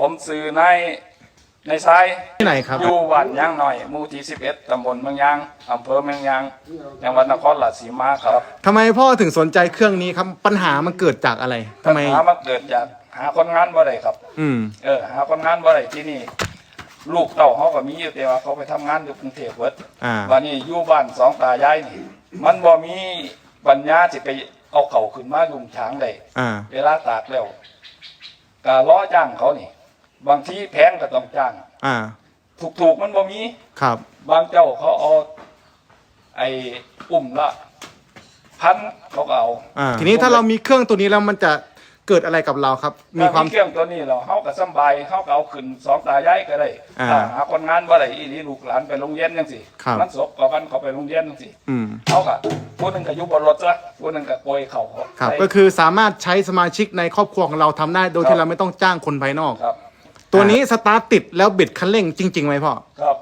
ผมซื้อนายในายซ้ายที่ไหนครับ อยู่บ้านยางหน่อยหมู่ที่11ตำบลเมืองยางอำเภอเมืองยางจังหวัดนครราชสีมาครับทำไมพ่อถึงสนใจเครื่องนี้ครับ ปัญหามันเกิดจากอะไรทำปัญไมหามันเกิดจากหาคนงานบ่ได้ครับ อืม เออหาคนงานบ่ได้ที่นี่ ลูกเต้าเขาก็มีอยู่แต่ว่าเขาไปทำงานอยู่กรุงเทพเบิดอ่า วันนี้อยู่บ้านสองตายายนี่ มันบ่มีปัญญาสิไปเอาเขาขึ้นมายุงช้างได้ อ่า เวลาตากแล้วก็ล้อจ้างเขานี่ บางทีแพงก็ต้องจ้าง อ่า ถูกๆมันบ่มี ครับ บางเจ้าเขาเอาไอ้อุ่มละพันเขาก็เอาอ่า ทีนี้ถ้าเรามีเครื่องตัวนี้แล้วมันจะเกิดอะไรกับเราครับ มีความถ้เครื่องตัวนี้เราเขาก็สำบายเขาก็เอาขึ้นสองตายายก็ได้อ่าถ้าหาคนงานบ่ได้อีนี่ลูกหลานไปโรงเรียนจังซี่ครับ มันศพก็มันเขาไปโรงเรียนจังซี่อืมเขาก็ผู้หนึงก็อยู่บนรถซะผู้หนึงก็โกยเขาครับ ใส่ ก็คือสามารถใช้สมาชิกในครอบครัวของเราทำได้ โดยครัที่บ เราไม่ต้องจ้างคนภายนอก ครับ ตัวนี้สตาร์ทติดแล้วบิดคันเร่งจริงๆไหมพ่อครับ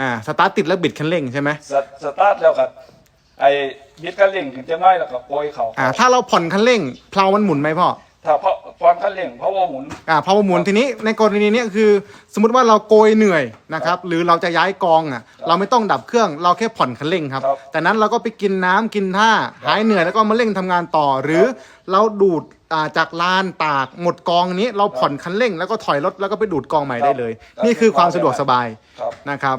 อ่าสตาร์ทติดแล้วบิดคันเร่งใช่ไหมสตสตาร์ทแล้วก็ไอ้บิดคันเร่งถึงจะน้อยแล้วก็โกยเขาอ่าถ้าเราผ่อนคันเร่งเพลามันหมุนไหมพ่อถ้าเพราะ พรคันเร่งเพราะว่าหมุน อ่าพอหมุนทีนี้ในกรณีเนี้ยคือ สมมติว่าเราโกยเหนื่อยนะครับหรือเราจะย้ายกองอะเราไม่ต้องดับเครื่องเราแค่ผ่อนคันเร่งครับ ครับแต่นั้นเราก็ไปกินน้ำกินท่าหายเหนื่อยแล้วก็มาเร่งทำงานต่อ หรือเราดูดอ่าจากลานตากหมดกองนี้ เราผ่อนคันเร่งแล้วก็ถอยรถแล้วก็ไปดูดกองใหม่ได้เลย ครับนี่คือความสะดวกสบายครับ นะครับ